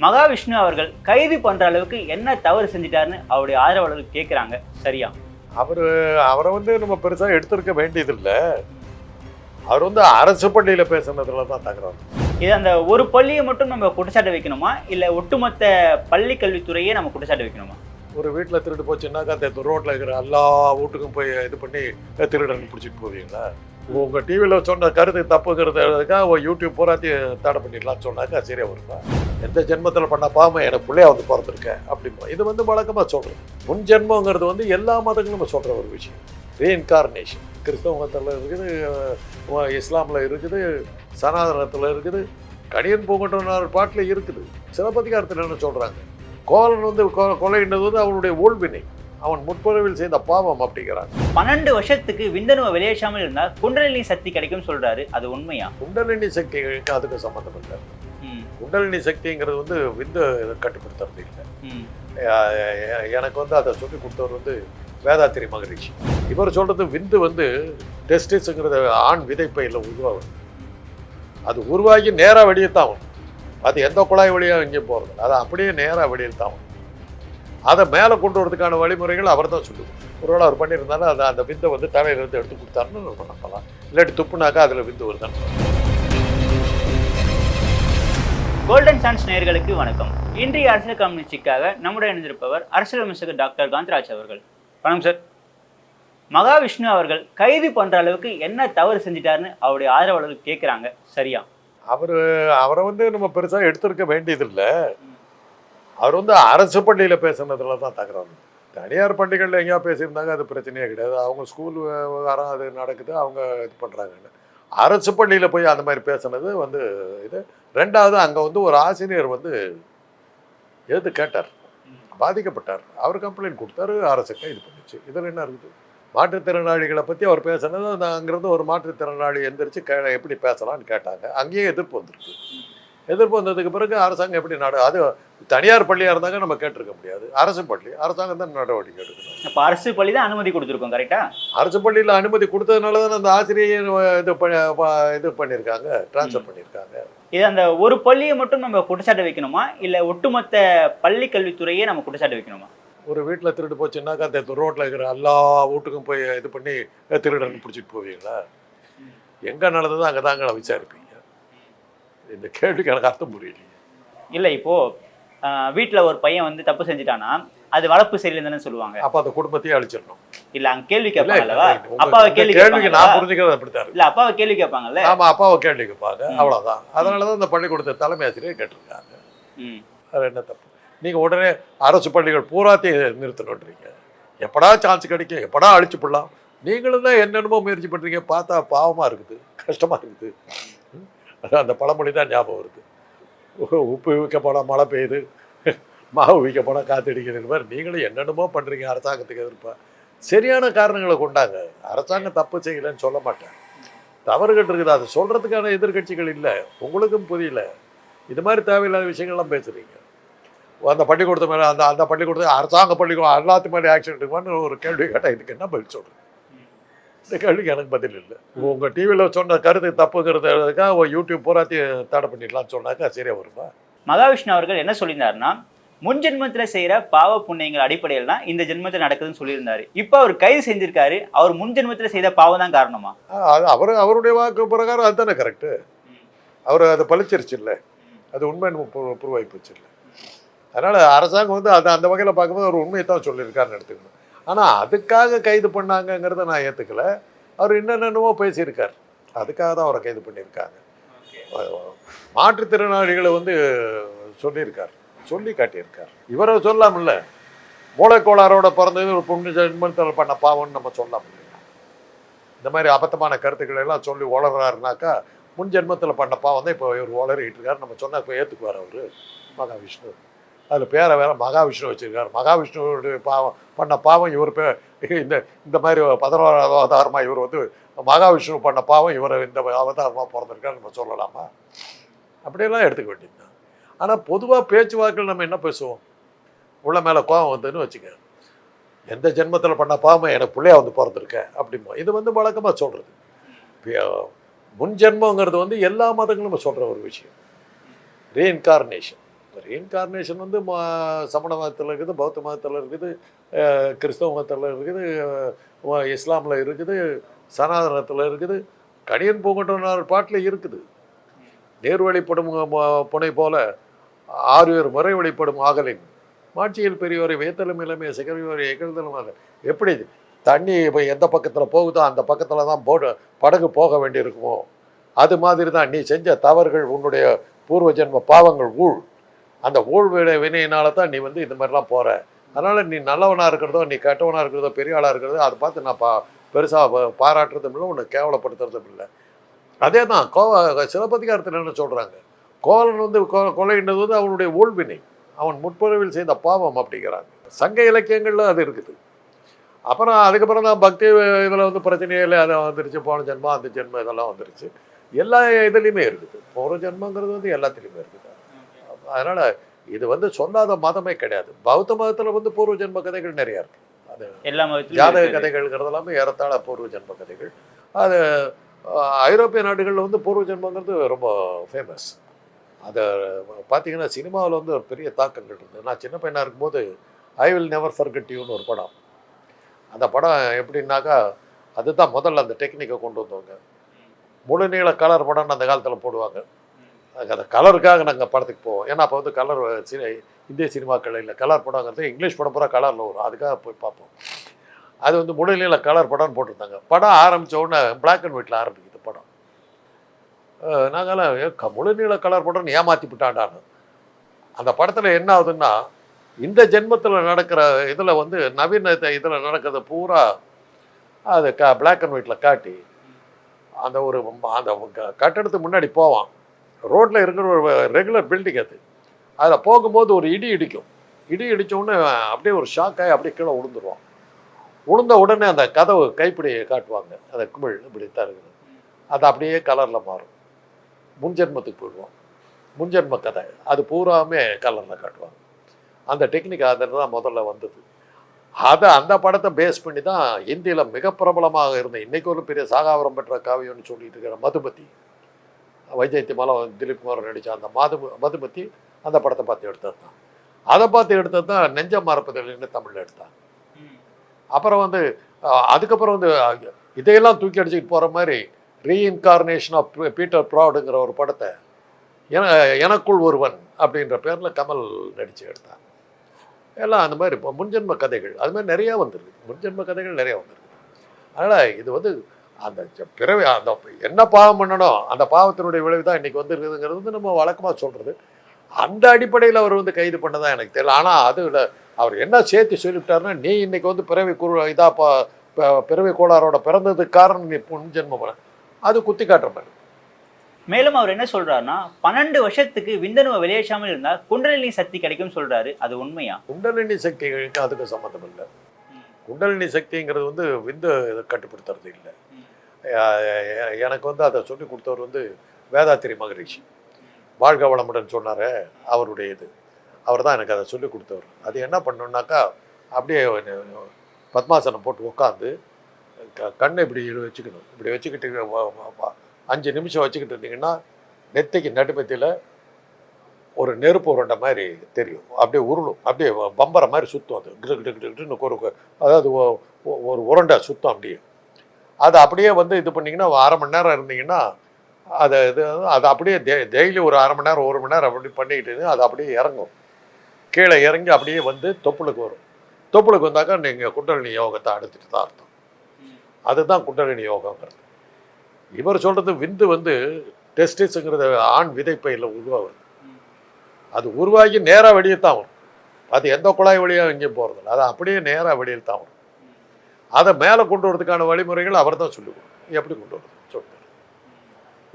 மகாவிஷ்ணு அவர்கள் கைது பண்ற அளவுக்கு என்ன தவறு செஞ்சிட்டாருன்னு அவருடைய ஆதரவாளர்கள் கேட்குறாங்க சரியா? அவர் அவரை வந்து நம்ம பெருசாக எடுத்திருக்க வேண்டியதில்லை. அவர் வந்து அரசு பள்ளியில் பேசுனதுல தான் தகராறு. இது அந்த ஒரு பள்ளியை மட்டும் நம்ம குற்றச்சாட்டு வைக்கணுமா? இல்லை ஒட்டுமொத்த பள்ளி கல்வித்துறையே நம்ம குற்றச்சாட்டு வைக்கணுமா? ஒரு வீட்டில் திருட்டு போச்சுன்னாக்கா அந்த ரோட்டில் இருக்கிற எல்லா வீட்டுக்கும் போய் இது பண்ணி திருடன் பிடிச்சிட்டு போவீங்களா? உங்கள் டிவியில் சொன்ன கருத்து தப்புங்கிறதுக்காக ஒரு யூடியூப் பூராத்தையும் தடை பண்ணிடலாம்னு சொன்னாக்கா சரியாக வருமா? எந்த ஜென்மத்தில் பண்ண பாம எனக்கு பிள்ளையா வந்து பிறந்திருக்கேன் அப்படிம்பா. இது வந்து வழக்கமாக சொல்கிறது முன் ஜென்மங்கிறது வந்து எல்லா மதங்களும் நம்ம சொல்கிற ஒரு விஷயம். ரீஇன்கார்னேஷன் கிறிஸ்தவ மதத்தில் இருக்குது இஸ்லாமில் இருக்குது சனாதனத்தில் இருக்குது கணியன் பூங்கட்டனார் பாட்டில் இருக்குது. சிலப்பதிகாரத்தில் என்ன சொல்கிறாங்க கோலன் வந்து கொ- கொலைன்றது வந்து அவனுடைய ஊழ்வினை அவன் முற்புறவில் செய்த பாவம் அப்படிங்கிறாங்க பன்னெண்டு வருஷத்துக்கு விந்தணுவை வெளியேற்றாமல் இருந்தால் குண்டலினி சக்தி கிடைக்கும் சொல்றாரு. அது உண்மையா? குண்டலினி சக்திக்கு அதுக்கு சம்மந்தம் இல்லை. குண்டலினி சக்திங்கிறது வந்து விந்து கட்டுப்படுத்துறது இல்லை. எனக்கு வந்து அதை சொல்லி கொடுத்தவர் வந்து வேதாத்திரி மகரிஷி. இவர் சொல்றது விந்து வந்து டெஸ்டிஸுங்கிறது ஆண் விதைப்பையில் உருவாகும் அது உருவாகி நேராக வெளியத்தான் வரும் அது எந்த குழாய் வழியாக எங்கேயும் போகிறது அது அப்படியே நேராக வெளியில் தான் அதை மேலே கொண்டு வரதுக்கான வழிமுறைகள் அவர் தான் சொல்லுவார். ஒருவேளை அவர் பண்ணியிருந்தாலும் அதை அந்த விந்தை வந்து தலையிலிருந்து எடுத்து கொடுத்தாருன்னு நம்ம நம்பலாம். இல்லாட்டி துப்புனாக்கா அதில் விந்து வருதான்னு கோல்டன் சான்ஸ் நேர்களுக்கு வணக்கம். இன்றைய அரசியல் கம்யூனிஸ்டிக்காக நம்முடைய இணைந்திருப்பவர் அரசியல் அமைச்சர் டாக்டர் காந்தராஜ் அவர்கள். வணக்கம் சார். மகாவிஷ்ணு அவர்கள் கைது பண்ணுற அளவுக்கு என்ன தவறு செஞ்சிட்டாருன்னு அவருடைய ஆதரவாளர்கள் கேட்குறாங்க சரியா? அவர் அவரை வந்து நம்ம பெருசாக எடுத்திருக்க வேண்டியதில்லை. அவர் வந்து அரசு பள்ளியில் பேசுனதுல தான் தகராறு. தனியார் பள்ளிகளில் எங்கேயா பேசியிருந்தாங்க அது பிரச்சனையே கிடையாது. அவங்க ஸ்கூல் விவகாரம் அது நடக்குது அவங்க இது பண்ணுறாங்கன்னு அரசு பள்ளியில் போய் அந்த மாதிரி பேசுனது வந்து இது ரெண்டாவது அங்கே வந்து ஒரு ஆசிரியர் வந்து எது கேட்டார்? பாதிக்கப்பட்டார். அவர் கம்ப்ளைண்ட் கொடுத்தாரு அரசுக்கு இது பண்ணிச்சு. இதில் என்ன இருக்குது? மாற்றுத்திறனாளிகளை பற்றி அவர் பேசுனது அந்த அங்கேருந்து ஒரு மாற்றுத்திறனாளி எந்திரிச்சு கே எப்படி பேசலாம்னு கேட்டாங்க. அங்கேயே எதிர்ப்பு வந்துருக்கு எதிர்ப்பு வந்ததுக்கு பிறகு அரசாங்கம் எப்படி நட அது தனியார் பள்ளியாக இருந்தாங்க நம்ம கேட்டிருக்க முடியாது. அரசு பள்ளி அரசாங்கம் தான் நடவடிக்கை எடுக்கணும். அப்போ அரசு பள்ளி தான் அனுமதி கொடுத்துருக்கோம் கரெக்டா அரசு பள்ளியில் அனுமதி கொடுத்ததுனால தான் அந்த ஆசிரியை இது பண்ண இது பண்ணியிருக்காங்க ட்ரான்ஸ்ஃபர் பண்ணியிருக்காங்க இது அந்த ஒரு பள்ளியை மட்டும் நம்ம குற்றச்சாட்டு வைக்கணுமா? இல்லை ஒட்டுமொத்த பள்ளி கல்வித்துறையே நம்ம குற்றச்சாட்டு வைக்கணுமா? ஒரு வீட்டில் திருடு போச்சுன்னாக்கா அந்த ரோட்டில் இருக்கிற எல்லா வீட்டுக்கும் போய் இது பண்ணி திருடன் பிடிச்சிட்டு போவீங்களா? எங்கே நடந்ததோ அங்கே தாங்க விசாரிப்பீங்க. இந்த கேள்விக்கு எனக்கு அர்த்தம் புரியலையே. இல்லை இப்போ வீட்டில் ஒரு பையன் வந்து தப்பு செஞ்சுட்டானா அது வளர்ப்பு சரியில்லைன்னு சொல்லுவாங்க. அப்போ அந்த குடும்பத்தையே அழிச்சிடணும். இல்ல அங்க கேள்வி உங்க- அப்பாவை கேள்வி கேள்விக்கு நான் கேட்பாங்கல்ல புரிஞ்சுக்கிறது அப்படித்தான் இல்ல அப்பாவை கேள்வி கேட்பாங்கல்ல? ஆமா அப்பாவை கேள்வி கேட்பாங்க. அவ்வளவுதான். அதனால தான் இந்த பள்ளிக்கூடத்தை தலைமை ஆசிரியர் கேட்டிருக்காங்க. ம், அது என்ன தப்பு? நீங்கள் உடனே அரசு பள்ளிகள் பூராத்தையும் நிறுத்தணுன்றீங்க. எப்படா சான்ஸ் கிடைக்கும்? எப்படா அழிச்சு போடலாம்? நீங்களும் தான் என்னென்னமோ முயற்சி பண்ணுறீங்க பார்த்தா பாவமாக இருக்குது. கஷ்டமாக இருக்குது. அதான் அந்த பழமொழி தான் ஞாபகம் வருது. உப்பு விற்க போனால் மழை பெய்யுது. மாவு விற்க போனால் காத்தடிக்குதுன்னு மாதிரி நீங்களும் என்னென்னமோ பண்ணுறீங்க அரசாங்கத்துக்கு எதிர்ப்பா. சரியான காரணங்களை கொண்டாங்க. அரசாங்கம் தப்பு செய்யலைன்னு சொல்ல மாட்டேன். தவறுகள் இருக்குது. அதை சொல்கிறதுக்கான எதிர்க்கட்சிகள் இல்லை. உங்களுக்கும் புரியல. இது மாதிரி தேவையில்லாத விஷயங்கள்லாம் பேசுகிறீங்க அந்த பள்ளிக்கூடத்து மேலே அந்த அந்த பள்ளிக்கூடத்து அரசாங்க பள்ளிக்கூடம் எல்லாத்து மேலே ஆக்ஷன் எடுக்குமான்னு ஒரு கேள்வி கேட்டால் இதுக்கு என்ன பதில் சொல்கிறேன் இந்த கேள்விக்கு எனக்கு பதில் இல்லை. உங்கள் டிவியில் சொன்ன கருத்து தப்புங்கிறதுக்காக யூடியூப் பூராத்தையும் தடை பண்ணிடலாம்னு சொன்னாக்கா சரியா வருமா? மகாவிஷ்ணு அவர்கள் என்ன சொல்லியிருந்தாருன்னா முன் ஜென்மத்துல செய்யற பாவ புண்ணியங்கள் அடிப்படையில் தான் இந்த ஜென்மத்துல நடக்குதுன்னு சொல்லியிருந்தாரு. இப்போ அவர் கைது செஞ்சிருக்காரு. அவர் முன் ஜென்மத்துல செய்த பாவம் தான் காரணமா? அது அவர் அவருடைய வாக்கு பிரகாரம் அதுதானே கரெக்டு அவர் அதை பழிச்சிருச்சு இல்லை. அது உண்மை ப்ரூவ் ஆகி போச்சு இல்லை. அதனால் அரசாங்கம் வந்து அது அந்த வகையில் பார்க்கும்போது அவர் உண்மையை தான் சொல்லியிருக்காருன்னு எடுத்துக்கணும். ஆனால் அதுக்காக கைது பண்ணாங்கங்கிறத நான் ஏற்றுக்கல அவர் என்னென்னமோ பேசியிருக்கார். அதுக்காக தான் அவரை கைது பண்ணியிருக்காங்க. மாற்றுத்திறனாளிகளை வந்து சொல்லியிருக்கார். சொல்லி காட்டியிருக்கார். இவரை சொல்லாமல்ல. மூளைக்கோளாரோட பிறந்தது ஒரு புண்ணு ஜென்மத்தில் பண்ண பாவம்னு நம்ம சொல்லாம இல்லையா? இந்த மாதிரி அபத்தமான கருத்துக்களை எல்லாம் சொல்லி உளறாருனாக்கா முன் ஜென்மத்தில் பண்ண பாவம் தான் இப்போ இவர் உளறிட்டு இருக்காரு நம்ம சொன்னா இப்போ ஏற்றுக்குவார் அவர். மகாவிஷ்ணு. அதில் பேரை வேற மகாவிஷ்ணு வச்சிருக்காரு. மகாவிஷ்ணுவோட பாவம் பண்ண பாவம் இவர் பே இந்த இந்த மாதிரி பதினோராவது அவதாரமாக இவர் வந்து மகாவிஷ்ணு பண்ண பாவம் இவர் இந்த அவதாரமாக பிறந்திருக்காரு நம்ம சொல்லலாமா? அப்படியெல்லாம் எடுத்துக்க வேண்டியது தான் ஆனால் பொதுவாக பேச்சுவாக்கில் நம்ம என்ன பேசுவோம்? உள்ள மேலே கோபம் வந்ததுன்னு வச்சுக்க எந்த ஜென்மத்தில் பண்ண பாவம் எனக்கு பிள்ளையா வந்து பிறந்திருக்கேன் அப்படிம்போ இது வந்து வழக்கமாக சொல்கிறது முன் ஜென்மங்கிறது வந்து எல்லா மதங்களும் சொல்கிற ஒரு விஷயம். ரீஇன்கார்னேஷன் ரீஇன்கார்னேஷன் வந்து ம- சமண மதத்தில் இருக்குது பௌத்த மதத்தில் இருக்குது கிறிஸ்தவ மதத்தில் இருக்குது இஸ்லாமில் இருக்குது சனாதனத்தில் இருக்குது. கணியன் பூங்கொண்டனார் பாட்டில் இருக்குது. நேர் வழிப்படும் புனை போல ஆறுவர் முறை வழிப்படும் ஆகலின். மாட்சியில் பெரியவரை வேத்தலும் இளமைய சிகரவரை எகழ்தலுமாக எப்படி தண்ணி இப்போ எந்த பக்கத்தில் போகுதோ அந்த பக்கத்தில் தான் போட படகு போக வேண்டியிருக்குமோ? அது மாதிரி தான் நீ செஞ்ச தவறுகள் உன்னுடைய பூர்வ ஜென்ம பாவங்கள் ஊழ். அந்த ஊழ்விட வினையினால தான் நீ வந்து இந்த மாதிரிலாம் போகிற அதனால் நீ நல்லவனாக இருக்கிறதோ நீ கெட்டவனாக இருக்கிறதோ பெரிய ஆளாக இருக்கிறதோ அதை பார்த்து நான் பா பெருசாக பாராட்டுறதும் இல்லை உன்னை கேவலப்படுத்துறதும் இல்லை. அதே தான் கோவ சிலப்பதிகாரத்தில் என்ன சொல்கிறாங்க கோவலன் வந்து கொ- கொலைன்றது வந்து அவனுடைய ஊழ்வினை அவன் முற்புறவில் செய்த பாவம் அப்படிங்கிறாங்க. சங்க இலக்கியங்களில் அது இருக்குது. அப்புறம் அதுக்கப்புறம் தான் பக்தி இதில் வந்து பிரச்சனையே இல்லை அது வந்துருச்சு போன ஜென்மம் அந்த ஜென்மம் இதெல்லாம் வந்துருச்சு. எல்லா இதுலேயுமே இருக்குது. போகிற ஜென்மங்கிறது வந்து எல்லாத்துலேயுமே இருக்குது. அதனால் இது வந்து சொல்லாத மதமே கிடையாது. பௌத்த மதத்தில் வந்து பூர்வ ஜென்ம கதைகள் நிறையா இருக்குது அது எல்லா ஜாதக. கதைகள்ங்கிறது எல்லாமே ஏறத்தாழ பூர்வ ஜென்ம கதைகள். அது ஐரோப்பிய நாடுகளில் வந்து பூர்வ ஜென்மங்கிறது ரொம்ப ஃபேமஸ் அதை பார்த்தீங்கன்னா சினிமாவில் வந்து ஒரு பெரிய தாக்கங்கள் இருந்தது. நான் சின்ன பையனாக இருக்கும்போது ஐ வில் நெவர் ஃபர்கெட் யூன்னு ஒரு படம். அந்த படம் எப்படின்னாக்கா அதுதான் முதல்ல அந்த டெக்னிக்கை கொண்டு வந்தவங்க. முழு நீள கலர் படம்னு அந்த காலத்தில் போடுவாங்க. அந்த கலருக்காக நாங்கள் படத்துக்கு போவோம். ஏன்னா அப்போ வந்து கலர் சினி இந்திய சினிமாக்கள் இல்லை கலர் படங்கிறது இங்கிலீஷ் படம் பூரா கலரில் வரும். அதுக்காக போய் பார்ப்போம். அது வந்து முழுநில கலர் படம்னு போட்டிருந்தாங்க. படம் ஆரம்பித்த உடனே பிளாக் அண்ட் ஒயிட்டில் ஆரம்பிக்குது படம். நாங்கள்லாம் க- முழுநீள கலர் படம்னு ஏமாற்றி விட்டாண்டான்னு. அந்த படத்தில் என்ன ஆகுதுன்னா இந்த ஜென்மத்தில் நடக்கிற இதில் வந்து நவீன இதில் நடக்கிறத பூரா அது க பிளாக் அண்ட் ஒயிட்டில் காட்டி அந்த ஒரு அந்த க- கட்டடத்துக்கு முன்னாடி போவான். ரோட்டில் இருக்கிற ஒரு ரெகுலர் பில்டிங் அது. அதில் போகும்போது ஒரு இடி இடிக்கும். இடி இடித்தோடனே உடனே அப்படியே ஒரு ஷாக்காகி அப்படியே கீழே விழுந்துருவான் உளுந்த உடனே அந்த கதவு கைப்பிடியை காட்டுவாங்க. அந்த குமிழ் இப்படி தான் இருக்குது. அது அப்படியே கலரில் மாறும். முன்ஜென்மத்துக்கு போயிடுவோம். முன்ஜென்ம கதை. அது பூராமே கலரில் காட்டுவாங்க. அந்த டெக்னிக் அதில் தான் முதல்ல வந்தது. அதை அந்த படத்தை பேஸ் பண்ணி தான் இந்தியில் மிக பிரபலமாக இருந்த இன்றைக்கு ஒரு பெரிய சாகாவரம் பெற்ற காவியம்னு சொல்லிட்டு இருக்கிற மதுபதி வைஜெயந்தி மலம் திலீப் குமார் நடித்த அந்த மாது மதுமதி அந்த படத்தை பார்த்து எடுத்தது தான். அதை பார்த்து எடுத்தது தான் நெஞ்ச மறப்பதில்லைன்னு தமிழில் எடுத்தாங்க. அப்புறம் வந்து அதுக்கப்புறம் வந்து இதையெல்லாம் தூக்கி அடிச்சுட்டு போகிற மாதிரி ரீஇன்கார்னேஷன் ஆஃப் பீட்டர் ப்ராடுங்கிற ஒரு படத்தை என எனக்குள் ஒருவன் அப்படின்ற பேரில் கமல் நடித்து எடுத்தாங்க. எல்லாம் அந்த மாதிரி இப்போ முன்ஜென்ம கதைகள் அது மாதிரி நிறையா வந்திருக்கு முன்ஜென்ம கதைகள் நிறையா வந்திருக்கு அதனால் இது வந்து அந்த பிறவி அந்த என்ன பாவம் பண்ணணும் அந்த பாவத்தினுடைய விளைவு தான் இன்றைக்கி வந்துருக்குதுங்கிறது வந்து நம்ம வழக்கமாக சொல்கிறது அந்த அடிப்படையில் அவர் வந்து கைது பண்ணதான் எனக்கு தெரியல. ஆனால் அது அவர் என்ன சேர்த்து சொல்லிவிட்டாருன்னா நீ இன்னைக்கு வந்து பிறவி குரு இதா பா பிறவி கோளாரோட பிறந்ததுக்கு காரணம் நீ முன்ஜென்மம் பண்ண. அது குத்தி காட்டுற மாதிரி. மேலும் அவர் என்ன சொல்றாருன்னா பன்னெண்டு வருஷத்துக்கு விந்தணுவை வெளியேற்றாமல் இருந்தா குண்டலினி சக்தி கிடைக்கும் சொல்றாரு. அது உண்மையா? குண்டலினி சக்திகளுக்கு அதுக்கு சம்மந்தம் இல்லை. குண்டலினி சக்திங்கிறது வந்து விந்து கட்டுப்படுத்துறது இல்லை. எனக்கு வந்து அதை சொல்லி கொடுத்தவர் வந்து வேதாத்திரி மகரிஷி. வாழ்க வளமுடன் சொன்னார் அவருடைய இது. அவர் தான் எனக்கு அதை சொல்லி கொடுத்தவர். அது என்ன பண்ணணுன்னாக்கா அப்படியே பத்மாசனம் போட்டு உட்காந்து க- கண்ணை இப்படி வச்சுக்கணும். இப்படி வச்சுக்கிட்டு அஞ்சு நிமிஷம் வச்சுக்கிட்டு இருந்தீங்கன்னா நெத்திக்கு நடுமத்தியில் ஒரு நெருப்பு உருண்டை மாதிரி தெரியும். அப்படியே உருளும். அப்படியே பம்பரை மாதிரி சுற்றும் அது. கிடு கிட்டு கிட்டுன்னு ஒரு அதாவது ஒரு உருண்டை சுத்தம் அப்படியே. அது அப்படியே வந்து இது பண்ணிங்கன்னா ஒரு அரை மணி நேரம் இருந்தீங்கன்னா அதை இது அது அப்படியே டெ- டெய்லி ஒரு அரை மணி நேரம் ஒரு மணி நேரம் அப்படி பண்ணிக்கிட்டு அது அப்படியே இறங்கும். கீழே இறங்கி அப்படியே வந்து தொப்புளுக்கு வரும். தொப்புளுக்கு வந்தாக்கா நீங்கள் குண்டலினி யோகத்தை அடுத்துட்டு தான் அர்த்தம். அதுதான் குண்டலினி யோகங்கிறது. இவர் சொல்கிறது விந்து வந்து டெஸ்டிஸுங்கிறது ஆண் விதைப்பையில் உருவாகுது அது உருவாகி நேராக வெளியே தான் வரும். அது எந்த குழாய் வழியாக எங்கேயும் போகிறதில்ல அது அப்படியே நேராக வெளியில் தான் வரும். அதை மேலே கொண்டு வரதுக்கான வழிமுறைகள் அவர் தான் சொல்லி கொடுக்கணும் எப்படி கொண்டு வரது சொல்லுவார்.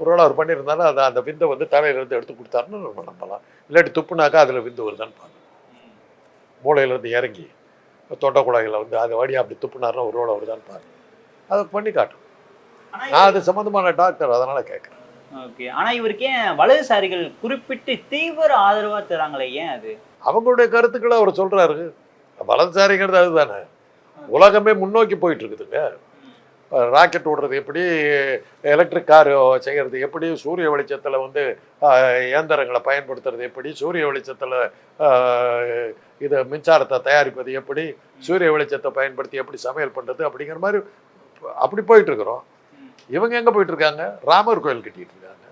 ஒருவேளை அவர் பண்ணியிருந்தாலும் அதை அந்த விந்தை வந்து தலையிலேருந்து எடுத்து கொடுத்தாருன்னு நம்ம நம்பலாம். இல்லாட்டி துப்புனாக்கா அதில் விந்து வருதான்னு பார்க்கணும் மூளையிலேருந்து இறங்கி தொண்டை குழாயில் வந்து அது வழியாக அப்படி துப்புனாருன்னா ஒருவேளை வருதான்னு பாருங்க அதை பண்ணி காட்டும். நான் அது சம்மந்தமான டாக்டர் அதனால் கேட்குறேன். ஓகே. ஆனா இவருக்கு ஏன் வலதுசாரிகள் குறிப்பிட்டு தீவிர ஆதரவா தராங்களே? ஏன் அது? அவங்களுடைய கருத்துக்களை அவர் சொல்கிறாரு வலதுசாரிங்கிறது அதுதானே. உலகமே முன்னோக்கி போயிட்டு இருக்குதுங்க ராக்கெட் விடுறது எப்படி எலக்ட்ரிக் கார் செய்கிறது எப்படி சூரிய வெளிச்சத்தில் வந்து இயந்திரங்களை பயன்படுத்துறது எப்படி சூரிய வெளிச்சத்தில் இது மின்சாரத்தை தயாரிப்பது எப்படி சூரிய வெளிச்சத்தை பயன்படுத்தி எப்படி சமையல் பண்ணுறது அப்படிங்கிற மாதிரி அப்படி போயிட்டுருக்குறோம். இவங்க எங்கே போயிட்டுருக்காங்க? ராமர் கோயில் கட்டிகிட்டு இருக்காங்க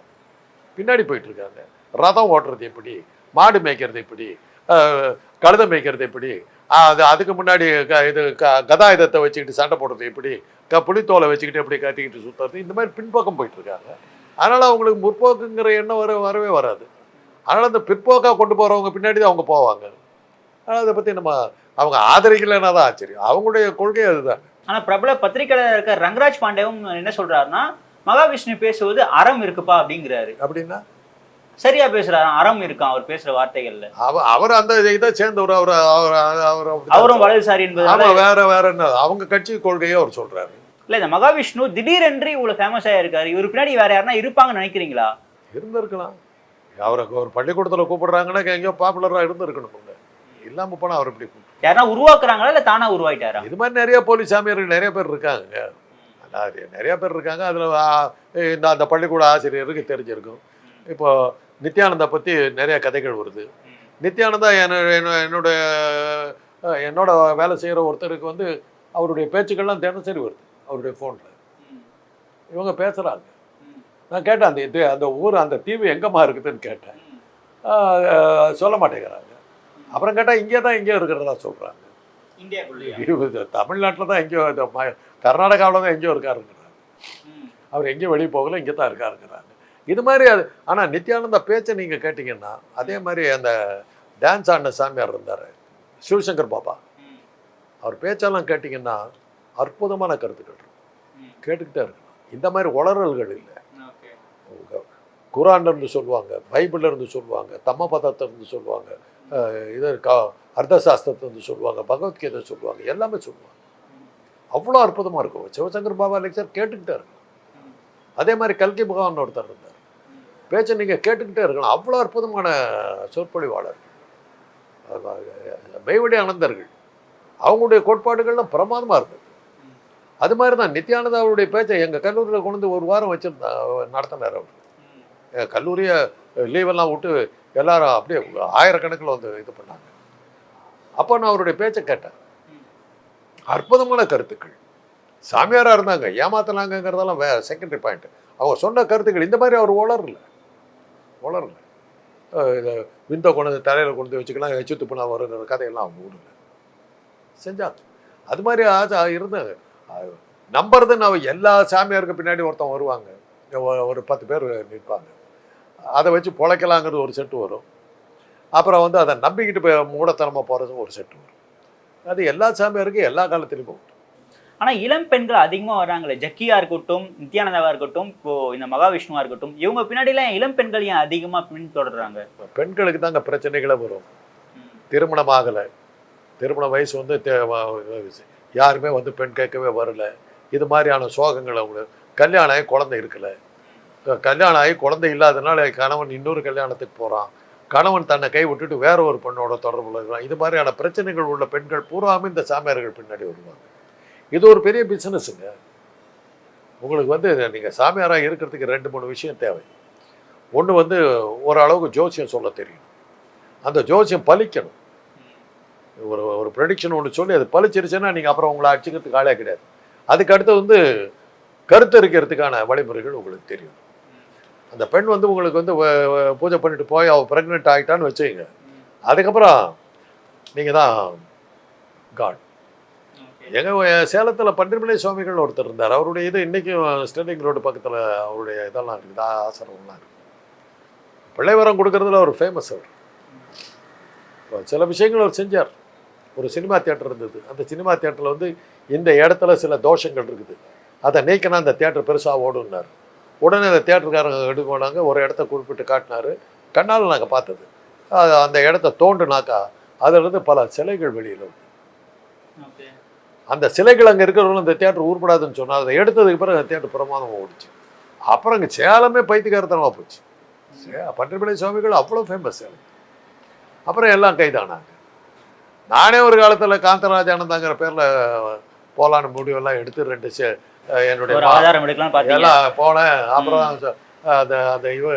பின்னாடி போயிட்டுருக்காங்க. ரதம் ஓட்டுறது எப்படி மாடு மேய்க்கிறது எப்படி கழுதம் கழுதை மேய்க்கிறது எப்படி அது அதுக்கு முன்னாடி க இது க கதாயுதத்தை வச்சுக்கிட்டு சண்டை போடுறது எப்படி? க புலித்தோலை வச்சுக்கிட்டு எப்படி கட்டிக்கிட்டு சுற்றுறது இந்த மாதிரி பின்பக்கம் போயிட்டு இருக்காங்க அதனால் அவங்களுக்கு முற்போக்குங்கிற எண்ணம் வர வரவே வராது. அதனால் அந்த பிற்போக்காக கொண்டு போகிறவங்க பின்னாடி தான் அவங்க போவாங்க. அதனால் அதை பற்றி நம்ம அவங்க ஆதரிக்கலைன்னா தான் ஆச்சரியம். அவங்களுடைய கொள்கை அதுதான். ஆனா பிரபல பத்திரிகையாளர் இருக்க ரங்கராஜ் பாண்டேவும் என்ன சொல்றாருன்னா மகாவிஷ்ணு பேசுவது அறம் இருக்குப்பா அப்படிங்கிறாரு. அப்படின்னா? சரியா பேசுறாரு அறம் இருக்கான் அவர் பேசுற வார்த்தைகள்ல. அவ அவர் அந்த இதை சேர்ந்தவர் அவர் அவர் அவர் அவரும் வலதுசாரி என்பதால ஆமா வேற வேற என்ன அவங்க கட்சி கொள்கையை அவர் சொல்றாரு. இல்ல இந்த மகாவிஷ்ணு திடீரென்று இவ்வளவு ஃபேமஸ் ஆயிருக்காரு இவர் பின்னாடி வேற யாருன்னா இருப்பாங்கன்னு நினைக்கிறீங்களா? இருந்திருக்கலாம். அவரை ஒரு பள்ளிக்கூடத்துல கூப்பிடுறாங்கன்னா எங்கேயோ பாப்புலரா இருந்திருக்கணும் இல்லாம போனா அவர் இப்படி யாருன்னா உருவாக்குறாங்களா இல்ல தானா உருவாயிட்டாரா? இது மாதிரி நிறைய போலீஸ் சாமியார்கள் நிறைய பேர் இருக்காங்க. நிறைய நிறைய பேர் இருக்காங்க. அதுல இந்த அந்த பள்ளிக்கூட ஆசிரியருக்கு தெரிஞ்சிருக்கும். இப்போ நித்யானந்தா பத்தி நிறைய கதைகள் வருது. நித்யானந்தா என்ன என்ன- என்னோட என்னோட வேலை செய்கிற ஒருத்தருக்கு வந்து அவருடைய பேச்சுக்கள்லாம் தினசரி வருது அவருடைய ஃபோனில் இவங்க பேசுகிறாங்க நான் கேட்டேன் அந்த இது அந்த ஊர் அந்த தீவு எங்கம்மா இருக்குதுன்னு கேட்டேன். சொல்ல மாட்டேங்கிறாங்க. அப்புறம் கேட்டால் இங்கே தான் இங்கே இருக்கிறதா சொல்கிறாங்க தமிழ்நாட்டில் தான் எங்கேயோ கர்நாடகாவில் தான் எங்கேயோ இருக்காருங்கிறாங்க. அவர் எங்கேயும் வெளியே போகல இங்கே தான் இருக்காருங்கிறாங்க. இது மாதிரி அது ஆனால் நித்யானந்தா பேச்சை நீங்கள் கேட்டிங்கன்னா அதே மாதிரி அந்த டான்ஸ் ஆடின சாமியார் இருந்தார் சிவசங்கர் பாபா. அவர் பேச்செல்லாம் கேட்டிங்கன்னா அற்புதமான கருத்துக்கள் இருக்கும். கேட்டுக்கிட்டே இருக்கலாம் இந்த மாதிரி உளறல்கள் இல்லை. குரான்ல இருந்து சொல்லுவாங்க பைபிள்ல இருந்து சொல்லுவாங்க தம்ம இருந்து சொல்லுவாங்க இது க அர்த்தசாஸ்திரத்துல இருந்து சொல்லுவாங்க பகவத்கீதை சொல்லுவாங்க எல்லாமே சொல்லுவாங்க. அவ்வளோ அற்புதமாக இருக்கும். சிவசங்கர் பாபா லெக்சர் கேட்டுக்கிட்டே இருக்கலாம் அதே மாதிரி கல்கி பகவான் ஒருத்தர் இருந்தார். பேச்சை நீங்கள் கேட்டுக்கிட்டே இருக்கலாம் அவ்வளோ அற்புதமான சொற்பொழிவாளர். மெய்வடி அனந்தர்கள் அவங்களுடைய கோட்பாடுகள்லாம் பிரமாதமாக இருந்தது. அது மாதிரி தான் நித்யானந்தா அவருடைய பேச்சை எங்கள் கல்லூரியில் கொண்டு வந்து ஒரு வாரம் வச்சுருந்தா நடத்தினார் அவர். எங்கள் கல்லூரியை லீவெல்லாம் விட்டு எல்லாரும் அப்படியே ஆயிரக்கணக்கில் வந்து இது பண்ணாங்க. அப்போ நான் அவருடைய பேச்சை கேட்டேன். அற்புதமான கருத்துக்கள். சாமியாராக இருந்தாங்க. ஏமாத்தினாங்கிறதெல்லாம் வே செகண்டரி பாயிண்ட் அவங்க சொன்ன கருத்துக்கள் இந்த மாதிரி அவர் உளரல வளரல. இதை விந்த கொண்டு தலையில் கொண்டு வச்சுக்கலாம் எச்சு துப்புனா வருங்கிற கதையெல்லாம் அவங்க விடல. செஞ்சாங்க. அது மாதிரி ஆசை இருந்தாங்க. அது நம்புறதுன்னு எல்லா சாமியாருக்கு பின்னாடி ஒருத்தன் வருவாங்க. ஒரு பத்து பேர் நிற்பாங்க. அதை வச்சு பொழைக்கலாங்கிறது ஒரு செட்டு வரும். அப்புறம் வந்து அதை நம்பிக்கிட்டு போய் மூடத்தனமாக போகிறது ஒரு செட்டு வரும். அது எல்லா சாமியாருக்கும் எல்லா காலத்திலையும் போகும் ஆனா இளம் பெண்கள் அதிகமா வராங்களே ஜக்கியா இருக்கட்டும் நித்யானந்தாவா இருக்கட்டும் இப்போ இந்த மகாவிஷ்ணுவா இருக்கட்டும் இவங்க பின்னாடி எல்லாம் இளம் பெண்கள் ஏன் அதிகமா பின்தொடர்றாங்க? பெண்களுக்கு தாங்க பிரச்சனைகளே வரும். திருமணம் ஆகலை. திருமண வயசு வந்து யாருமே வந்து பெண் கேட்கவே வரல. இது மாதிரியான சோகங்கள் அவங்க கல்யாணம் ஆகி குழந்தை இருக்கல கல்யாணம் ஆகி குழந்தை இல்லாதனால கணவன் இன்னொரு கல்யாணத்துக்கு போகிறான் கணவன் தன்னை கை விட்டுட்டு வேற ஒரு பெண்ணோட தொடர்புல இருக்கிறான். இது மாதிரியான பிரச்சனைகள் உள்ள பெண்கள் பூராமே இந்த சாமியார்கள் பின்னாடி வருவாங்க. இது ஒரு பெரிய பிஸ்னஸுங்க உங்களுக்கு வந்து நீங்கள் சாமியாராக இருக்கிறதுக்கு ரெண்டு மூணு விஷயம் தேவை. ஒன்று வந்து ஓரளவுக்கு ஜோசியம் சொல்ல தெரியும். அந்த ஜோசியம் பலிக்கணும் ஒரு ஒரு ப்ரெடிக்ஷன் ஒன்று சொல்லி அது பலிச்சிருச்சுன்னா நீங்கள் அப்புறம் உங்களை அடிச்சுக்கிறதுக்கு ஆளே கிடையாது. அதுக்கு அடுத்து வந்து கருத்தரிக்கிறதுக்கான வழிமுறைகள் உங்களுக்கு தெரியும். அந்த பெண் வந்து உங்களுக்கு வந்து பூஜை பண்ணிட்டு போய் அவள் ப்ரெக்னென்ட் ஆகிட்டான்னு வச்சுக்கங்க. அதுக்கப்புறம் நீங்கள் தான் காட் எங்கள் சேலத்தில் பன்னிரமலை சுவாமிகள் ஒருத்தர் இருந்தார். அவருடைய இது இன்றைக்கும் ஸ்டெர்லிங் ரோடு பக்கத்தில் அவருடைய இதெல்லாம் இருக்குது ஆசிரமம்லாம் இருக்குது. பிள்ளைவரம் கொடுக்கறதுல அவர் ஃபேமஸ் அவர். இப்போ சில விஷயங்கள் அவர் செஞ்சார். ஒரு சினிமா தியேட்டர் இருந்தது. அந்த சினிமா தியேட்டரில் வந்து இந்த இடத்துல சில தோஷங்கள் இருக்குது. அதை நீக்கினா அந்த தியேட்டர் பெருசாக ஓடுனார் உடனே அந்த தியேட்டருக்காரங்க எடுக்க போனாங்க ஒரு இடத்த குறிப்பிட்டு காட்டினார். கண்ணால் நாங்கள் பார்த்தது. அது அந்த இடத்த தோண்டுனாக்கா அதிலிருந்து பல சிலைகள் வெளியில் வந்து அந்த சிலைகள் அங்கே இருக்கிறவங்களும் இந்த தியேட்டர் உருப்படாதுன்னு சொன்னால் அதை எடுத்ததுக்கு பிறகு அந்த தியேட்டர் பிரமாதமாக ஓடிச்சு. அப்புறம் அங்கே சேலமே பைத்தியக்காரத்தனமாக போச்சு. பன்றிமலை சுவாமிகள் அவ்வளோ ஃபேமஸ் சேலம் அப்புறம் எல்லாம் கைதானாங்க. நானே ஒரு காலத்தில் காந்தராஜ் ஆனந்தாங்கிற பேரில் போலான்னு முடிவெல்லாம் எடுத்து ரெண்டு சே என்னுடைய எல்லாம் போனேன். அப்புறம் அந்த அந்த இவ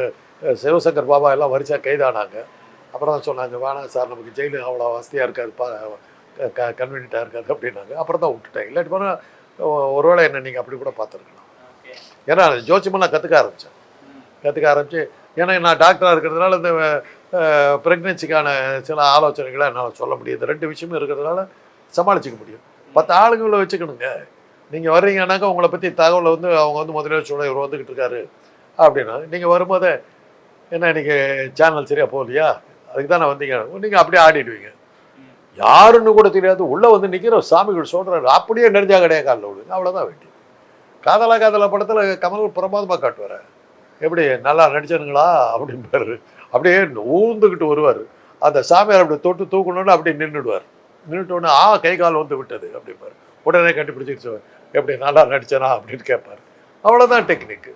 சிவசங்கர் பாபா எல்லாம் வரிசா கைதானாங்க. அப்புறம் தான் சொன்னாங்க வேணாம் சார் நமக்கு ஜெயிலு அவ்வளோ வசதியாக இருக்காது பா கன்வீனியண்ட்டாக இருக்காது அப்படின்னாங்க. அப்புறம் தான் விட்டுட்டேன். இல்லாட்டி போனால் ஒருவேளை என்ன நீங்கள் அப்படி கூட பார்த்துருக்கலாம். ஏன்னா ஜோசியமெல்லாம் கற்றுக்க ஆரம்பித்தேன் கற்றுக்க ஆரம்பித்து ஏன்னா நான் டாக்டராக இருக்கிறதுனால இந்த ப்ரெக்னென்சிக்கான சில ஆலோசனைகளை என்னால் சொல்ல முடியுது. ரெண்டு விஷயமும் இருக்கிறதுனால சமாளிச்சுக்க முடியும். பத்து ஆளுங்களை வச்சுக்கணுங்க. நீங்கள் வர்றீங்கன்னாக்கா உங்களை பற்றி தகவலை வந்து அவங்க வந்து முதல்ல சொல்ல இவர் வந்துக்கிட்டு இருக்காரு. அப்படின்னா நீங்கள் வரும்போதே என்ன இன்னைக்கு சேனல் சரியாக போகலையா? அதுக்கு தான் நான் வந்தீங்க. நீங்கள் அப்படியே ஆடிடுவீங்க. யாருன்னு கூட தெரியாது. உள்ளே வந்து நிற்கிற சாமிகள் சொல்கிறாரு அப்படியே நெடுஞ்சா கிடையாது காலில் விடுங்க அவ்வளோதான் வேண்டியது காதலா காதலா படத்தில் கமல் பிரமாதமாக காட்டுவார். எப்படி நல்லா நடிச்சனுங்களா அப்படிம்பாரு. அப்படியே ஊந்துக்கிட்டு வருவார். அந்த சாமியார் அப்படி தொட்டு தூக்கணும்னு அப்படியே நின்றுடுவார் நின்றுட்டோன்னே ஆ கை கால் வந்து விட்டது அப்படிம்பார். உடனே கண்டுபிடிச்சிட்டு எப்படி நல்லா நடிச்சனா? அப்படின்னு கேட்பார். அவ்வளோதான் டெக்னிக்கு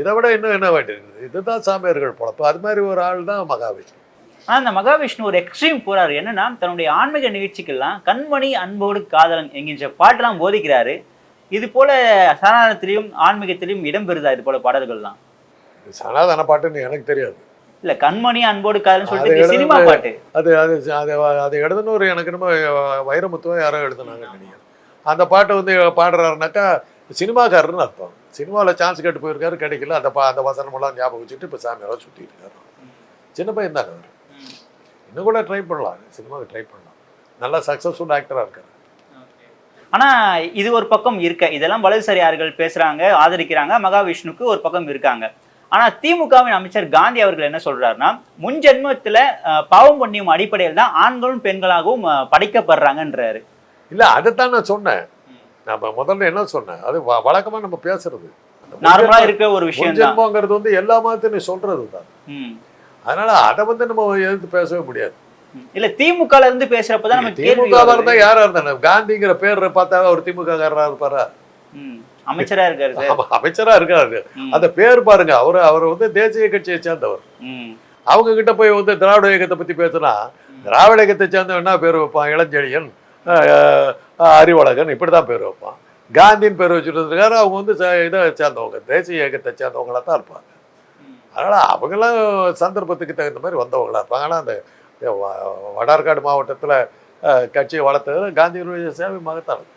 இதை விட இன்னும் என்ன வேண்டியிருக்குது? இதுதான் சாமியார்கள் பொழப்பு அது மாதிரி ஒரு ஆள் தான் மகாவிஷ்ணு. ஆனா இந்த மகாவிஷ்ணு ஒரு எக்ஸ்ட்ரீம் போறாரு. என்னன்னா தன்னுடைய ஆன்மீக நிகழ்ச்சிக்கெல்லாம் கண்மணி அன்போடு காதலன் என்கின்ற பாட்டெல்லாம் போதிக்கிறாரு. இது போல சனாதனத்திலையும் ஆன்மீகத்திலையும் இடம்பெறுதா இது போல பாடல்கள்லாம்? சனாதன பாட்டுன்னு எனக்கு தெரியாது. இல்ல கண்மணி அன்போடு காதலன் சொல்லிட்டு சினிமா பாட்டு. அது அது அது அது எழுதுனவர் எனக்கு என்னமோ வைரமுத்துவம் யாரோ எழுதுனாங்க நினைக்கிறேன். அந்த பாட்டை வந்து பாடுறாருனாக்கா சினிமாக்காரர்னு அர்த்தம். சினிமாவில் சான்ஸ் கேட்டு போயிருக்காரு கிடைக்கல. அந்த பா அந்த வசனமெல்லாம் ஞாபகம் வச்சுட்டு இப்போ சாமியாராக சுற்றிட்டு இருக்காரு. சின்ன பையன் தானே அவர்? இன்னும் கூட ட்ரை பண்ணலாம். சினிமாவுக்கு ட்ரை பண்ணலாம். நல்லா சக்ஸஸ்ஃபுல் ஆக்டராக இருக்காரு. ஆனா இது ஒரு பக்கம் இருக்க. இதெல்லாம் வலதுசாரியார்கள் பேசுறாங்க ஆதரிக்கிறாங்க மகாவிஷ்ணுக்கு ஒரு பக்கம் இருக்காங்க. ஆனா திமுகவின் அமைச்சர் காந்தி அவர்கள் என்ன சொல்றாருன்னா முன் ஜென்மத்துல பாவம் பண்ணியும் அடிப்படையில் தான் ஆண்களும் பெண்களாகவும் படைக்கப்படுறாங்கன்றாரு. இல்லை அதைத்தான் நான் சொன்னேன். நம்ம முதல்ல என்ன சொன்னேன்? அது வழக்கமா நம்ம பேசுறது. நார்மலா இருக்க ஒரு விஷயம் தான் ஜென்மங்கிறது வந்து எல்லா மதத்தையும் சொல்றது தான் அதனால அதை வந்து நம்ம எதிர்த்து பேசவே முடியாது. இல்ல திமுகல இருந்து பேசுறப்பதான் நம்ம கேள்வி திமுக. இருந்தா யாரா இருந்தாலும் காந்திங்கிற பேர் பார்த்தா அவர் திமுக காரரா இருப்பாரா அமைச்சரா இருக்காரு அமைச்சரா இருக்காரு. அந்த பேர் பாருங்க அவர் அவர் வந்து தேசிய கட்சியை சேர்ந்தவர். அவங்க கிட்ட போய் வந்து திராவிட இயக்கத்தை பத்தி பேசினா திராவிட இயக்கத்தை சேர்ந்தவன் என்ன பேர் வைப்பான்? இளஞ்செழியன் அறிவழகன் இப்படிதான் பேர் வைப்பான். காந்தின்னு பேர் வச்சுட்டு இருக்காரு அவங்க வந்து இதை சேர்ந்தவங்க தேசிய இயக்கத்தை சேர்ந்தவங்களா தான் இருப்பாங்க. அதனால அவங்களாம் சந்தர்ப்பத்துக்கு தகுந்த மாதிரி வந்தவங்களா இருப்பாங்க. ஆனா அந்த வடார்காடு மாவட்டத்துல கட்சியை வளர்த்தது காந்தியினுடைய சேவை மகத்தானது.